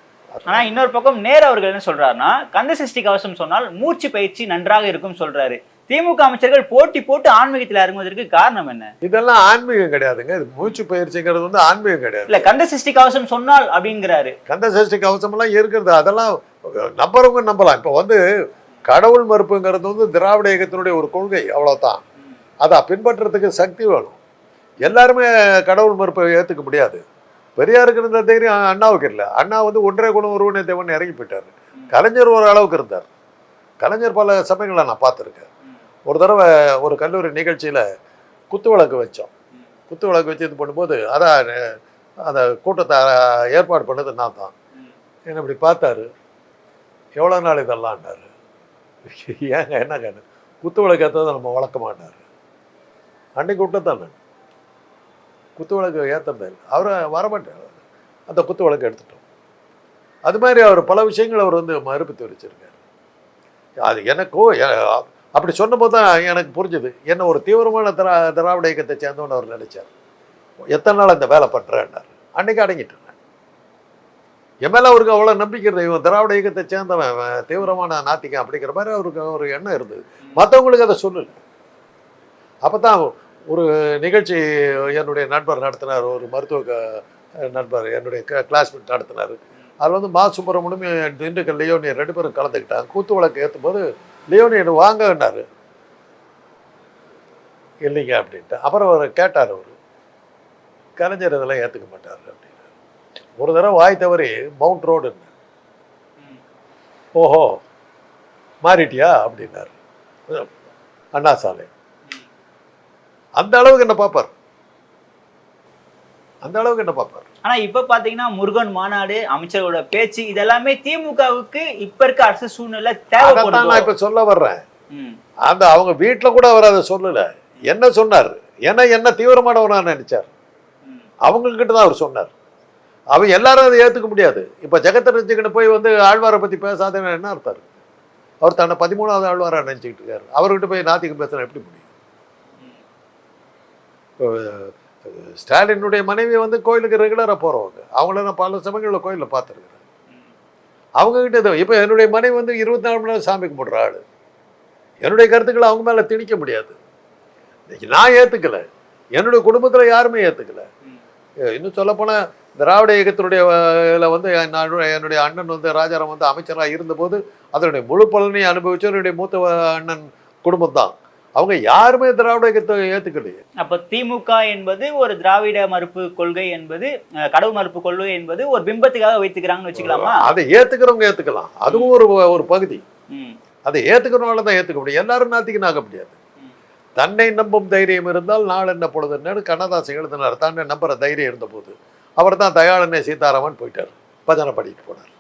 ஆனா இன்னொரு பக்கம் நேரு அவர்கள் என்ன சொல்றாருன்னா கந்த சஷ்டி கவசம் சொன்னால் மூச்சு பயிற்சி நன்றாக இருக்கும் சொல்றாரு. திமுக அமைச்சர்கள் போட்டி போட்டு ஆன்மீகத்தில் இறங்குவதற்கு காரணம் என்ன? இதெல்லாம் ஆன்மீகம் கிடையாதுங்க. இது மூச்சு பயிற்சிங்கிறது வந்து ஆன்மீகம் கிடையாது. இல்ல கந்த சஷ்டி கவசம் சொன்னால் அப்படிங்கிறாரு. கந்த சஷ்டி கவசமெல்லாம் இருக்கிறது. அதெல்லாம் நம்புறவங்க நம்பலாம். இப்போ வந்து கடவுள் மறுப்புங்கிறது வந்து திராவிட இயக்கத்தினுடைய ஒரு கொள்கை அவ்வளோதான் அதை பின்பற்றுறதுக்கு சக்தி வேணும். எல்லாருமே கடவுள் மறுப்பை ஏற்றுக்க முடியாது. பெரியாருக்கு இருந்த தைரியம் அண்ணாவுக்கு இல்லை. அண்ணா வந்து ஒன்றே குணம் ஒருவனே தேவன் இறங்கி போயிட்டார். கலைஞர் ஒரு அளவுக்கு இருந்தார். கலைஞர் பல சமயங்களை நான் பார்த்துருக்கேன். ஒரு தடவை ஒரு கல்லூரி நிகழ்ச்சியில் குத்து விளக்கு வச்சோம். குத்து விளக்கு வச்சு இது பண்ணும்போது அதான் அந்த கூட்டத்தை ஏற்பாடு பண்ணது நான் தான். என்னை இப்படி பார்த்தாரு. எவ்வளோ நாள் இதெல்லாம்னாரு ஏங்க என்ன கேட்டு குத்து விளக்கு ஏற்றதை நம்ம வளர்க்க மாட்டார். அன்னைக்கு விட்டதான் நான். குத்து விளக்கு ஏற்றுறது இல்லை அவரை. வரமாட்டார் அந்த குத்து விளக்கு எடுத்துட்டோம். அது மாதிரி அவர் பல விஷயங்கள் அவர் வந்து மறுப்பு தெரிவிச்சிருக்காரு அது எனக்கோ அப்படி சொன்னபோது தான் எனக்கு புரிஞ்சுது. என்ன ஒரு தீவிரமான திரா திராவிட இயக்கத்தை சேர்ந்தவன் அவர் நினைச்சார். எத்தனை நாள் இந்த வேலை பண்ணுறேன்னார் அன்னைக்கு அடங்கிட்டேன் எம்எல்ஏ என் மேலே அவருக்கு அவ்வளோ நம்பிக்கை இருந்தது இவன் திராவிட இயக்கத்தை சேர்ந்தவன் தீவிரமான நாத்திகம் அப்படிங்கிற மாதிரி அவருக்கு ஒரு எண்ணம் இருந்தது. மற்றவங்களுக்கு அதை சொல்லலை. அப்போ தான் ஒரு நிகழ்ச்சி என்னுடைய நண்பர் நடத்தினார் ஒரு மருத்துவ க- நண்பர் என்னுடைய க கிளாஸ்மேட் நடத்தினார். அதில் வந்து மா சுப்பிரமணியம் திண்டுக்கல் லியோனியர் ரெண்டு பேரும் கலந்துக்கிட்டாங்க. கூத்து விளக்கு ஏற்றும் போது லியோனி என்ன வாங்கன்னாரு. இல்லைங்க அப்படின்ட்டு. அப்புறம் அவர் கேட்டார் அவர். கலைஞர் இதெல்லாம் ஏற்றுக்க மாட்டார். ஒரு தடவை வாய் தவறி மவுண்ட் ரோடுன்னு ஓஹோ மாறிட்டியா? அப்படின்னாரு. அண்ணா சாலை. அந்த அளவுக்கு என்ன பார்ப்பார்? அந்த அளவுக்கு என்ன பார்ப்பார்? ஆனா இப்ப பாத்தீங்கன்னா முருகன் மாநாடு அமைச்சர்களோட பேச்சு இதெல்லாமே திமுகவுக்கு இப்ப இருக்க அரசு சூழ்நிலை அதைத்தான் நான் தேவைப்படுது இப்ப சொல்ல வர்றேன். அந்த அவங்க வீட்டில் கூட அவர் அதை சொல்லல. என்ன சொன்னார்? ஏன்னா என்ன தீவிரமானவனா நினைச்சார். அவங்க கிட்ட தான் அவர் சொன்னார். அவன் எல்லாரும் அதை ஏற்றுக்க முடியாது. இப்போ ஜெகத்தை ரசிகனை போய் வந்து ஆழ்வாரை பற்றி பேசாதேன்னு என்ன அர்த்தம் அவர் தன்னை பதிமூணாவது ஆழ்வாரா நினச்சிக்கிட்டு இருக்காரு. அவர்கிட்ட போய் நாத்திகம் பேசுனா எப்படி முடியும்? ஸ்டாலினுடைய மனைவி வந்து கோயிலுக்கு ரெகுலராக போகிறவங்க அவங்கள நான் பல சமயங்களில் கோயிலில் பார்த்துருக்குறேன். அவங்கக்கிட்ட இப்போ என்னுடைய மனைவி வந்து இருபத்தி நாலு மணி நேரம் சாமி கும்பிட்ற ஆள். என்னுடைய கருத்துக்களை அவங்க மேலே திணிக்க முடியாது. இன்னைக்கு நான் ஏற்றுக்கலை என்னுடைய குடும்பத்தில் யாருமே ஏற்றுக்கலை இன்னும் சொல்லப்போனால் திராவிட இயக்கத்தினுடைய இதில் வந்து என்னுடைய அண்ணன் வந்து ராஜாராம் வந்து அமைச்சராக இருந்தபோது அதனுடைய முழு பலனை அனுபவிச்ச என்னுடைய மூத்த அண்ணன் குடும்பம் தான் அவங்க யாருமே திராவிட இயக்கத்தை ஏற்றுக்கலையே அப்ப திமுக என்பது ஒரு திராவிட மறுப்பு கொள்கை என்பது கடவுள் மறுப்பு கொள்கை என்பது ஒரு பிம்பத்துக்காக வைத்துக்கிறாங்கன்னு வச்சுக்கலாமா? அதை ஏற்றுக்கிறவங்க ஏற்றுக்கலாம் அதுவும் ஒரு ஒரு பகுதி. அதை ஏற்றுக்கிறவங்கள தான் ஏற்றுக்க முடியும். எல்லாரும் நாத்திக்கு ஆக முடியாது. தன்னை நம்பும் தைரியம் இருந்தால் நாள் என்ன பொழுது என்னன்னு கண்ணதாசன் எழுதினார். தன்னை நம்புற தைரியம் இருந்தபோது. அவர் தான் தயாளனே சீதாராமன் போயிட்டார். பஜனை படிட்டு போனார்.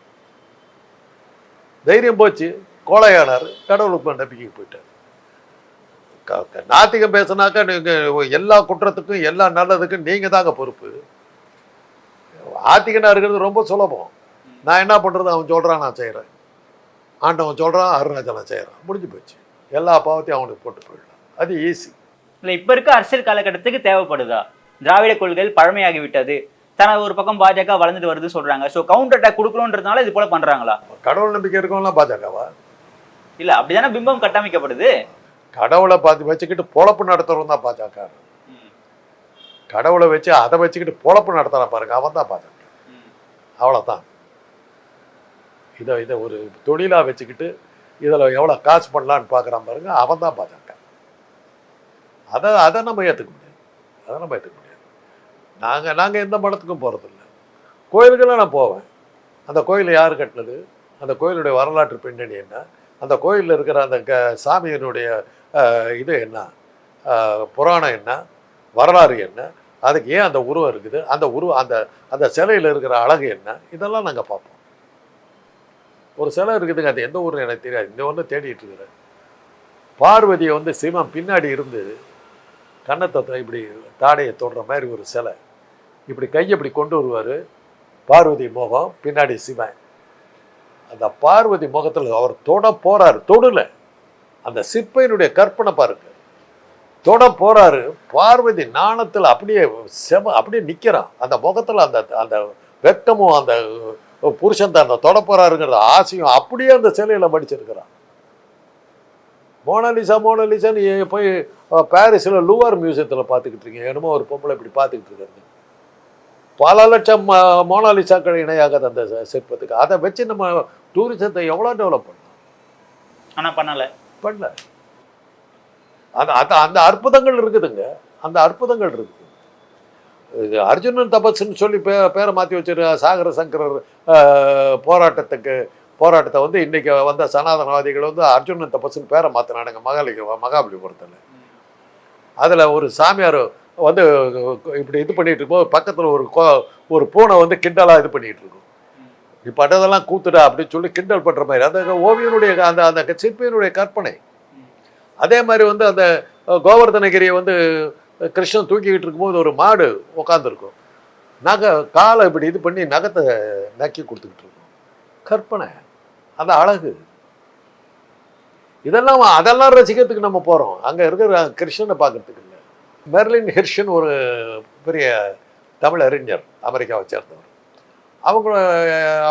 தைரியம் போச்சு. கோழையானார். கடவுளுக்கு நம்பிக்கைக்கு போயிட்டார். நாத்திகம் பேசுனாக்கா நீங்கள் எல்லா குற்றத்துக்கும் எல்லா நல்லதுக்கும் நீங்கள் தாங்க பொறுப்பு. ஆத்திகனாக இருக்கிறது ரொம்ப சுலபம். நான் என்ன பண்ணுறது அவன் சொல்கிறான் நான் செய்கிறேன் ஆண்டவன் சொல்கிறான் அருணாச்சலம் செய்கிறான் முடிஞ்சு போச்சு. எல்லா பாவத்தையும் அவனுக்கு போட்டு போயிடலாம் அது ஈஸி இல்லை இப்போ இருக்க அரசியல் காலகட்டத்துக்கு தேவைப்படுதா? திராவிட கொள்கைகள் பழமையாகிவிட்டது. தன ஒரு பக்கம் பாஜக வளர்ந்துட்டு வருது சொல்றாங்க. சோ கவுண்டர் அட்டாக் கொடுக்கணுன்றதுனால இது போல பண்றாங்களா? கடவுள் நம்பிக்கை இருக்கவங்களாம் பாஜகவா? இல்ல அப்படிதானே பிம்பம் கட்டமைக்கப்படுது? கடவுளை பார்த்து வச்சுக்கிட்டு பொழப்பு நடத்துறவன் தான் பாஜக. கடவுளை வச்சு அதை வச்சுக்கிட்டு பொழப்பு நடத்துறான் பாருங்க அவன் தான் பாஜக. அவ்வளோதான் இதை இதை ஒரு தொழிலாக வச்சுக்கிட்டு இதில் எவ்வளோ காசு பண்ணலான்னு பார்க்குறான் பாருங்க அவன் தான் பாஜக. அதை அதை நம்ம ஏற்றுக்க முடியாது. அதை நம்ம ஏற்றுக்க முடியாது. நாங்கள் நாங்கள் எந்த மடத்துக்கும் போகிறதில்ல கோயிலுக்கெல்லாம் நான் போவேன். அந்த கோயில் யார் கட்டினது? அந்த கோயிலுடைய வரலாற்று பின்னணி என்ன? அந்த கோயிலில் இருக்கிற அந்த க சாமியினுடைய இது என்ன? புராணம் என்ன? வரலாறு என்ன? அதுக்கு ஏன் அந்த உருவம் இருக்குது? அந்த உருவம் அந்த அந்த சிலையில் இருக்கிற அழகு என்ன? இதெல்லாம் நாங்கள் பார்ப்போம். ஒரு சிலை இருக்குதுங்க. அது எந்த ஊர்னு எனக்கு தெரியாது. இந்த ஒன்று தேடிட்டு இருக்கிறேன். பார்வதியை வந்து சிவம் பின்னாடி இருந்து கன்னத்தை இப்படி தாடையை தொடுற மாதிரி ஒரு சிலை. இப்படி கையை இப்படி கொண்டு வருவார். பார்வதி முகம் பின்னாடி சிவன். அந்த பார்வதி முகத்தில் அவர் தொட போகிறார் தொடல. அந்த சிற்பையினுடைய கற்பனை பாருங்க. தொட போகிறாரு பார்வதி நாணத்தில் அப்படியே செம அப்படியே நிற்கிறான் அந்த முகத்தில் அந்த அந்த வெக்கமும் அந்த புருஷன் தான் அந்த தொட போகிறாருங்கிற ஆசையும் அப்படியே அந்த சிலையில் படிச்சிருக்கிறான் மோனாலிசா மோனாலிசான்னு போய் பாரிஸில் லூவார் மியூசியத்தில் பார்த்துக்கிட்டு இருக்கீங்க. என்னமோ ஒரு பொம்பளை இப்படி பார்த்துக்கிட்டு இருக்கிறது. பல லட்சம் மோனாலிசாக்கள் இணையாகாது அந்த சிற்பத்துக்கு. அதை வச்சு நம்ம டூரிசத்தை எவ்வளோ டெவலப் பண்ணலாம் ஆனா பண்ணல. பண்ணல. அந்த அந்த அந்த அற்புதங்கள் இருக்குதுங்க. அந்த அற்புதங்கள் இருக்குது அர்ஜுனன் தபஸ்ன்னு சொல்லி பே பேரை மாற்றி வச்சிரு சாகர சங்கரர் போராட்டத்துக்கு போராட்டத்தை வந்து இன்னைக்கு வந்த சனாதனவாதிகள் வந்து அர்ஜுனன் தபஸ்ன்னு பேரை மாற்றினானுங்க மகாலிக மகாபலிபுரத்தில். அதில் ஒரு சாமியார் வந்து இப்படி இது பண்ணிகிட்டு இருக்கும்போது பக்கத்தில் ஒரு கோ ஒரு பூனை வந்து கிண்டலாக இது பண்ணிகிட்டு இருக்கும். நீ பட்டதெல்லாம் கூத்துடா அப்படின்னு சொல்லி கிண்டல் பண்ணுற மாதிரி. அந்த ஓவியனுடைய அந்த அந்த சிற்பியனுடைய கற்பனை. அதே மாதிரி வந்து அந்த கோவர்தனகிரியை வந்து கிருஷ்ணன் தூக்கிக்கிட்டு இருக்கும்போது ஒரு மாடு உட்காந்துருக்கும் நகை காலை இப்படி இது பண்ணி நகத்தை நக்கி கொடுத்துக்கிட்டு இருக்கும். கற்பனை. அந்த அழகு. இதெல்லாம் அதெல்லாம் ரசிக்கிறதுக்கு நம்ம போகிறோம் அங்கே இருக்கிற கிருஷ்ணனை பார்க்கறதுக்கு இல்லை. மெர்லின் ஹிர்ஷன் ஒரு பெரிய தமிழ் அறிஞர் அமெரிக்காவை சேர்ந்தவர். அவங்க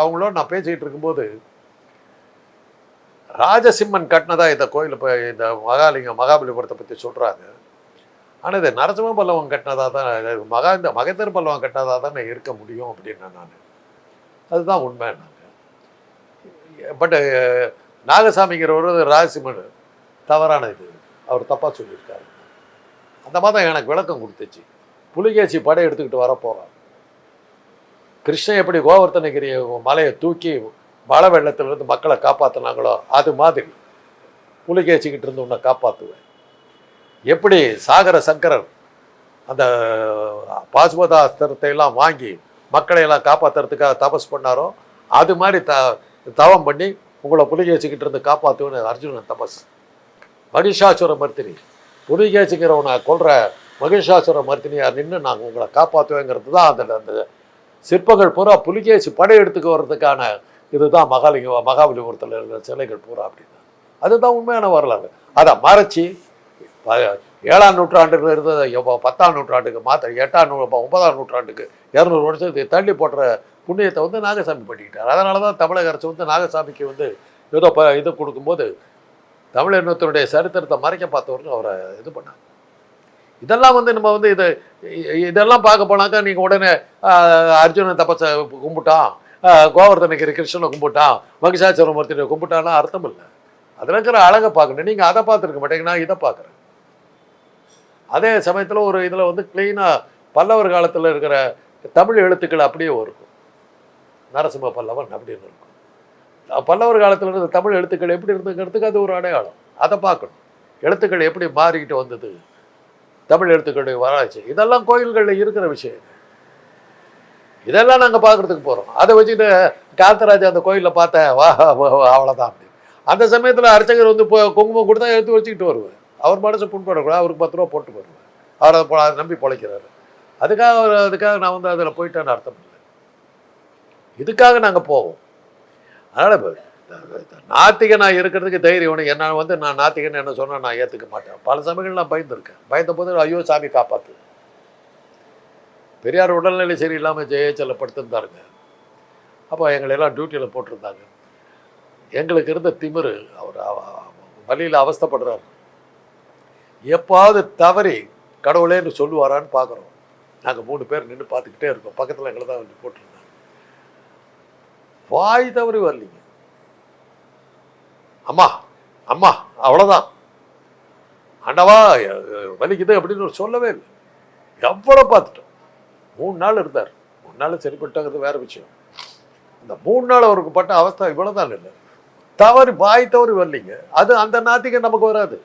அவங்களோட நான் பேசிக்கிட்டு இருக்கும்போது ராஜசிம்மன் கட்டினதா இந்த கோயில் இப்போ இந்த மகாலிங்கம் மகாபலிபுரத்தை பற்றி சொல்கிறாங்க ஆனால் இது நரசிம்ம பல்லவன் கட்டினதா தான் மகா இந்த மகத்தர் பல்லவன் கட்டினதா தான் இருக்க முடியும் அப்படின்னா நான். அதுதான் உண்மை நாங்கள் பட்டு நாகசாமிங்கிறவர் ராஜசிம்மன் தவறான இது. அவர் தப்பாக சொல்லியிருக்காரு. அந்த மாதிரி எனக்கு விளக்கம் கொடுத்துச்சு. புலிகேசி படை எடுத்துக்கிட்டு வரப்போகிறான் கிருஷ்ணன் எப்படி கோவர்த்தனகிரி மலையை தூக்கி மழை வெள்ளத்திலிருந்து மக்களை காப்பாற்றினாங்களோ அது மாதிரி புலிகேசிக்கிட்டு இருந்து உன்னை காப்பாற்றுவேன் எப்படி சாகர சங்கரர் அந்த பாசுபதாஸ்திரத்தை எல்லாம் வாங்கி மக்களை எல்லாம் காப்பாற்றுறதுக்காக தபஸ் பண்ணாரோ அது மாதிரி த தவம் பண்ணி உங்களை புலிகேசிக்கிட்டு இருந்து காப்பாற்றுவேன்னு அர்ஜுனன் தபஸ். மகிஷாசுர மர்த்தினி. புலிகேசிங்கிறவனை கொள்கிற மகிஷாசுர மர்த்தினியார் நின்று நாங்கள் உங்களை காப்பாற்றுவேங்கிறது தான் அந்த அந்த சிற்பங்கள் பூரா புலிகேசி படையெடுத்துக்கு வர்றதுக்கான இதுதான் மகாலிங்க மகாபலிபுரத்தில் இருக்கிற சிலைகள் பூரா அப்படின்னு. அதுதான் உண்மையான வரலாறு. அதை மறைச்சி ஏழாம் நூற்றாண்டுல இருந்தது பத்தாம் நூற்றாண்டுக்கு மாற்ற எட்டாம் நூ ஒன்பதாம் நூற்றாண்டுக்கு இரநூறு வருஷத்துக்கு தள்ளி போடுற புண்ணியத்தை வந்து நாகசாமி பண்ணிக்கிட்டார். அதனால தான் தமிழக அரசு வந்து நாகசாமிக்கு வந்து ஏதோ ப இது கொடுக்கும்போது தமிழ் இனத்தினுடைய சரித்திரத்தை மறைக்க பார்த்தவர்கள் அவரை இது பண்ணாங்க. இதெல்லாம் வந்து நம்ம வந்து இது இதெல்லாம் பார்க்க போனாக்கா நீங்கள் உடனே அர்ஜுனன் தபச கும்பிட்டான் ஆஹ், கோவர்தனகிரி கிருஷ்ணனை கும்பிட்டான் மகிஷாச்சரமூர்த்தியை கும்பிட்டான்னா அர்த்தம் இல்லை. அதில் இருக்கிற அழகை பார்க்கணும். நீங்கள் அதை பார்த்துருக்க மாட்டீங்க நான் இதை பார்க்குறேன். அதே சமயத்தில் ஒரு இதில் வந்து க்ளீனாக பல்லவர் காலத்தில் இருக்கிற தமிழ் எழுத்துக்கள் அப்படியே இருக்கும் நரசிம்ம பல்லவன் அப்படின்னு இருக்கும். பல்லவர் காலத்தில் இருந்த தமிழ் எழுத்துக்கள் எப்படி இருந்துங்கிறதுக்கு அது ஒரு அடையாளம். அதை பார்க்கணும். எழுத்துக்கள் எப்படி மாறிக்கிட்டு வந்தது? தமிழ் எழுத்துக்களுடைய வராச்சு இதெல்லாம் கோயில்களில் இருக்கிற விஷயம். இதெல்லாம் நாங்கள் பார்க்குறதுக்கு போகிறோம் அதை வச்சுட்டு காந்தராஜ் அந்த கோயிலில் பார்த்தேன். வா வா, அவ்வளோதான் அப்படி அந்த சமயத்தில் அர்ச்சகர் வந்து இப்போ குங்குமம் கொடுத்தா எடுத்து வச்சுக்கிட்டு வருவேன் அவர் மனசு புண்படக்கூடாது. அவருக்கு பத்து ரூபா போட்டு வருவேன் அவரை அதை அதை நம்பி பிழைக்கிறாரு. அதுக்காக அவர் அதுக்காக நான் வந்து அதில் போயிட்டேன்னு அர்த்தம் இல்லை. இதுக்காக நாங்கள் போவோம். அதனால் இப்போ நாத்திகனாக இருக்கிறதுக்கு தைரியம் உனக்கு. என்ன வந்து நான் நாத்திகன் என்ன சொன்னால் நான் ஏற்றுக்க மாட்டேன். பல சமயங்கள் நான் பயந்துருக்கேன். பயந்த போது ஐயோ சாமி காப்பாற்று பெரியார் உடல்நிலை சரியில்லாமல் ஜெயச்சல படுத்திருந்தாருங்க. அப்போ எங்களை எல்லாம் டியூட்டியில் போட்டிருந்தாங்க. எங்களுக்கு இருந்த திமிரு அவர் வழியில் அவஸ்தைப்படுறாரு. எப்பாவது தவறி கடவுளேன்னு சொல்லுவாரான்னு பார்க்குறோம் நாங்கள் மூணு பேர் நின்று பார்த்துக்கிட்டே இருக்கோம். பக்கத்தில் எங்களை தான் வந்து போட்டிருந்தாங்க. வாய் தவறி வரலீங்க. அம்மா அம்மா அவ்வளோதான் ஆண்டவா வலிக்குது அப்படின்னு ஒரு சொல்லவே இல்லை. எவ்வளோ பார்த்துட்டோம். மூணு நாள் இருந்தார். மூணு நாள் சரிப்பட்டாங்கிறது வேற விஷயம். இந்த மூணு நாள் அவருக்கு பட்ட அவஸ்தை இவ்வளோதான் இல்லை. தவறு வாய் தவறி வரலீங்க. அது அந்த நாத்திகம் நமக்கு வராது.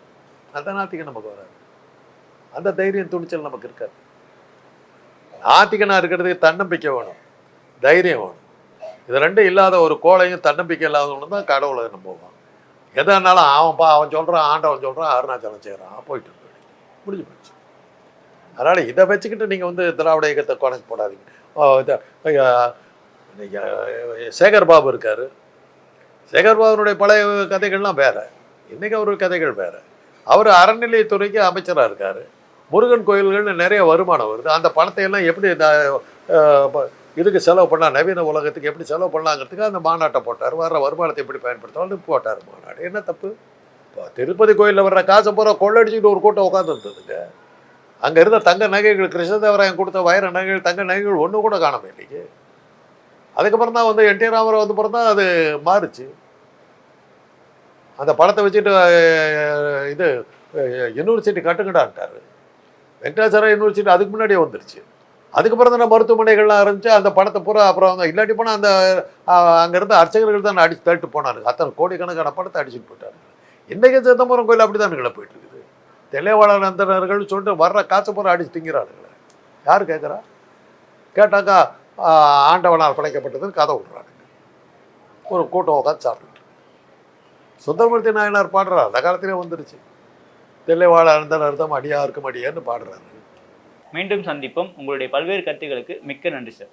அந்த நாத்திகம் நமக்கு வராது. அந்த தைரியம் துணிச்சல் நமக்கு இருக்காது. நாத்திகனாக இருக்கிறதுக்கு தன்னம்பிக்கை வேணும். தைரியம் வேணும். இது ரெண்டும் இல்லாத ஒரு கோழையும் தன்னம்பிக்கை இல்லாதவங்களும் தான் கடவுளை நம்புவான் எதனாலும் அவன் பா அவன் சொல்கிறான் ஆண்டவன் சொல்கிறான் அருணாச்சலம் செய்கிறான் போயிட்டு முடிஞ்சு போச்சு. அதனால் இதை வச்சுக்கிட்டு நீங்கள் வந்து திராவிட இயக்கத்தை கணக்கு போடாதீங்க. ஐயா, சேகர் பாபு இருக்கார். சேகர் பாபுனுடைய பழைய கதைகள்லாம் வேறு. இன்றைக்கி அவர் கதைகள் வேறு. அவர் அறநிலையத்துறைக்கு அமைச்சராக இருக்கார். முருகன் கோயில்கள்னு நிறைய வருமானம் வருது. அந்த பணத்தை எல்லாம் எப்படி இதுக்கு செலவு பண்ணலாம் நவீன உலகத்துக்கு எப்படி செலவு பண்ணலாங்கிறதுக்கு அந்த மாநாட்டை போட்டார். வர்ற வருமானத்தை எப்படி பயன்படுத்தலாம் போட்டார் மாநாடு. என்ன தப்பு? இப்போ திருப்பதி கோயிலில் வர்ற காசை பூரா கொள்ளடிச்சுட்டு ஒரு கூட்டம் உட்காந்துருந்ததுங்க அங்கே இருந்த தங்க நகைகள் கிருஷ்ணதேவராயன் கொடுத்த வைர நகைகள் தங்க நகைகள் ஒன்று கூட காணாம இல்லைங்க அதுக்கப்புறம் தான் வந்து என்டி ராமராவ் வந்து அப்புறம் அது மாறுச்சு. அந்த பணத்தை வச்சுட்டு இது யூனிவர்சிட்டி கட்டுக்கடான்ட்டார் வெங்கடாச்சாரா யூனிவர்சிட்டி அதுக்கு முன்னாடியே வந்துருச்சு. அதுக்கப்புறம் தான் மருத்துவமனைகள்லாம் இருந்துச்சு அந்த பணத்தை பூரா அப்புறம் அவங்க இல்லாட்டி போனால் அந்த அங்கேருந்து அர்ச்சகர்கள் தான் அடிச்சு தள்ளிட்டு போனாருங்க அத்தனை கோடிக்கணக்கான பணத்தை அடிச்சுட்டு போயிட்டாருங்க இன்றைக்கி சிதம்பரம் கோயில் அப்படி தானுங்களே போயிட்டு இருக்குது? தெளிவாளர் அந்தனர்கள் சொல்லிட்டு வர்ற காசு பூரா அடிச்சு திங்கிறானுங்களே யார் கேட்குறா? கேட்டாக்கா ஆண்டவனால் படைக்கப்பட்டதுன்னு கதை விட்றானுங்க ஒரு கூட்டம் உட்காந்து சாப்பிட்டு சுந்தரமூர்த்தி நாயனார் பாடுறார். அந்த காலத்திலே வந்துருச்சு. தெளிவாள அந்தனர் அர்த்தம் அடியாருக்கும் அடியான்னு பாடுறாரு. மீண்டும் சந்திப்போம். உங்களுடைய பல்வேறு கருத்துக்களுக்கு மிக்க நன்றி சார்.